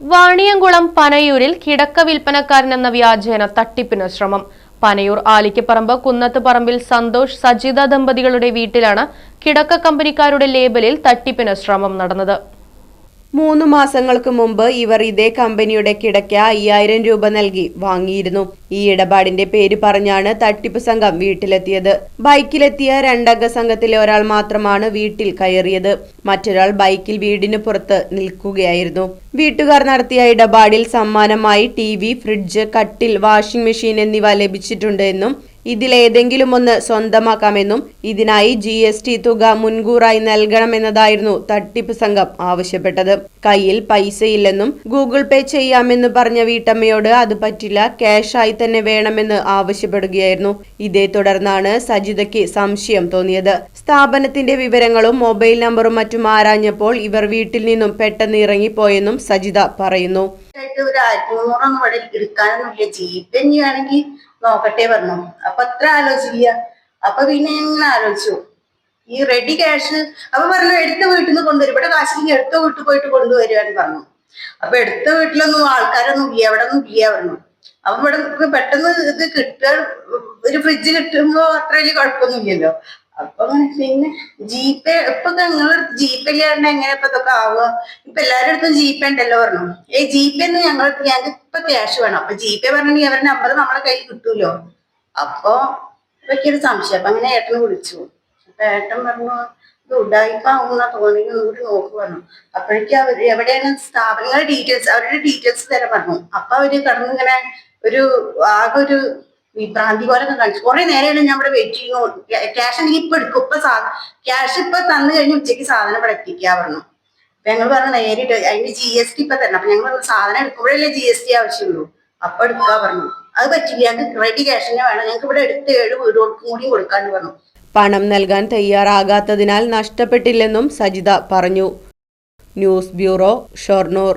വാണിയംകുളം പനയൂരിൽ കിടക്ക വിൽപ്പനക്കാരൻ എന്ന വ്യാജേന തട്ടിപ്പിന് ശ്രമം. പനയൂർ ആലിക്കപ്പറമ്പ് കുന്നത്തുപറമ്പിൽ സന്തോഷ് സജിത ദമ്പതികളുടെ വീട്ടിലാണ് കിടക്ക കമ്പനിക്കാരുടെ ലേബലിൽ തട്ടിപ്പിന് ശ്രമം നടന്നത്. മൂന്ന് മാസങ്ങൾക്ക് മുമ്പ് ഇവർ ഇതേ കമ്പനിയുടെ കിടക്ക അയ്യായിരം രൂപ നൽകി വാങ്ങിയിരുന്നു. ഈ ഇടപാടിന്റെ പേര് പറഞ്ഞാണ് തട്ടിപ്പ് സംഘം വീട്ടിലെത്തിയത്. ബൈക്കിലെത്തിയ രണ്ടംഗ സംഘത്തിലെ ഒരാൾ മാത്രമാണ് വീട്ടിൽ കയറിയത്. മറ്റൊരാൾ ബൈക്കിൽ വീടിന് പുറത്ത് നിൽക്കുകയായിരുന്നു. വീട്ടുകാർ നടത്തിയ ഇടപാടിൽ സമ്മാനമായി ടി ഫ്രിഡ്ജ് കട്ടിൽ വാഷിംഗ് മെഷീൻ എന്നിവ ലഭിച്ചിട്ടുണ്ട് എന്നും ഇതിലേതെങ്കിലും ഒന്ന് സ്വന്തമാക്കാമെന്നും ഇതിനായി ജി എസ് ടി തുക മുൻകൂറായി നൽകണമെന്നതായിരുന്നു തട്ടിപ്പ് സംഘം ആവശ്യപ്പെട്ടത്. കയ്യിൽ പൈസയില്ലെന്നും ഗൂഗിൾ പേ ചെയ്യാമെന്ന് പറഞ്ഞ വീട്ടമ്മയോട് അത് പറ്റില്ല ക്യാഷായി തന്നെ വേണമെന്ന് ആവശ്യപ്പെടുകയായിരുന്നു. ഇതേ തുടർന്നാണ് സജിതയ്ക്ക് സംശയം തോന്നിയത്. സ്ഥാപനത്തിന്റെ വിവരങ്ങളും മൊബൈൽ നമ്പറും മറ്റും ആരാഞ്ഞപ്പോൾ ഇവർ വീട്ടിൽ നിന്നും പെട്ടെന്ന് ഇറങ്ങിപ്പോയെന്നും സജിത പറയുന്നു. ആയിട്ട് ഒരു അഞ്ഞൂറൊന്നും ഇവിടെ എടുക്കാനൊന്നുമില്ല ജീപ്പ് ഇനി വേണമെങ്കിൽ നോക്കട്ടെ പറഞ്ഞു. അപ്പൊ അത്ര ആലോചിക്കുക അപ്പൊ പിന്നെ ഇങ്ങനെ ആലോചിച്ചു. ഈ റെഡി ക്യാഷ് അപ്പൊ പറഞ്ഞു എടുത്ത വീട്ടിൽ നിന്ന് കൊണ്ടുവരും. ഇവിടെ കാശില്ലെങ്കിൽ എടുത്ത വീട്ടിൽ പോയിട്ട് കൊണ്ടുവരുവാന്ന് പറഞ്ഞു. അപ്പൊ എടുത്ത വീട്ടിലൊന്നും ആൾക്കാരൊന്നും ഇല്ല. അവിടെ ഒന്നും ഇല്ല പറഞ്ഞു. അപ്പൊ ഇവിടെ പെട്ടെന്ന് ഇത് കിട്ടുക ഒരു ഫ്രിഡ്ജ് കിട്ടുമ്പോ അത്ര വലിയ കുഴപ്പമൊന്നുമില്ലല്ലോ അപ്പൊ പിന്നെ ജീപേ ഇപ്പൊ നിങ്ങൾ ജീപ്പേ ഇല്ലാണ്ട് എങ്ങനെ ഇപ്പൊ ഇതൊക്കെ ആവുക? ഇപ്പൊ എല്ലാവരുടെ അടുത്തും ജീപ്പേ ഉണ്ടല്ലോ പറഞ്ഞു. ഏ ജീപ്പേന്ന് ഞങ്ങൾ ഞങ്ങൾക്ക് ഇപ്പൊ ക്യാഷ് വേണം. അപ്പൊ ജീപേ പറഞ്ഞിട്ടുണ്ടെങ്കിൽ അവരുടെ നമ്പർ നമ്മളെ കയ്യിൽ കിട്ടൂലോ? അപ്പൊ ഇപ്പൊക്കൊരു സംശയം. അപ്പൊ അങ്ങനെ ഏട്ടനെ വിളിച്ചു. അപ്പൊ ഏട്ടൻ പറഞ്ഞു ഇത് ഉഡായിപ്പാവുന്ന തോന്നി കൂടി നോക്ക് പറഞ്ഞു. അപ്പോഴേക്കും അവർ എവിടെയാണ് സ്ഥാപനങ്ങളുടെ ഡീറ്റെയിൽസ് അവരുടെ ഡീറ്റെയിൽസ് തരാൻ പറഞ്ഞു. അപ്പൊ അവർ കടന്നിങ്ങനെ ഒരു ആകെ ഒരു വിഭ്രാന്തി പോലെ കാണിച്ചു കുറെ നേരമാണ് ഞാൻ ഇവിടെ വെയിറ്റ് ചെയ്യുന്നു. ക്യാഷ് എനിക്ക് ഇപ്പൊ എടുക്കും. ഇപ്പൊ ക്യാഷ് ഇപ്പൊ തന്നു കഴിഞ്ഞ് ഉച്ചയ്ക്ക് സാധനം ഇവിടെ എത്തിക്കാ പറഞ്ഞു. അപ്പൊ ഞങ്ങൾ പറഞ്ഞു നേരിട്ട് അതിന് ജി എസ് ടി ഇപ്പൊ തരണം. അപ്പൊ ഞങ്ങൾ സാധനം എടുക്കുമ്പോഴല്ലേ ജി എസ് ടി ആവശ്യമുള്ളൂ. അപ്പൊ എടുക്കാ പറഞ്ഞു. അത് പറ്റില്ല ഞങ്ങൾക്ക് റെഡി ക്യാഷിനെ വേണം. ഞങ്ങൾക്ക് ഇവിടെ എടുത്ത് ഏഴ് വീടുകൾക്കും കൂടി കൊടുക്കാന്ന് പറഞ്ഞു. പണം നൽകാൻ തയ്യാറാകാത്തതിനാൽ നഷ്ടപ്പെട്ടില്ലെന്നും സജിത പറഞ്ഞു. News bureau Shoranur.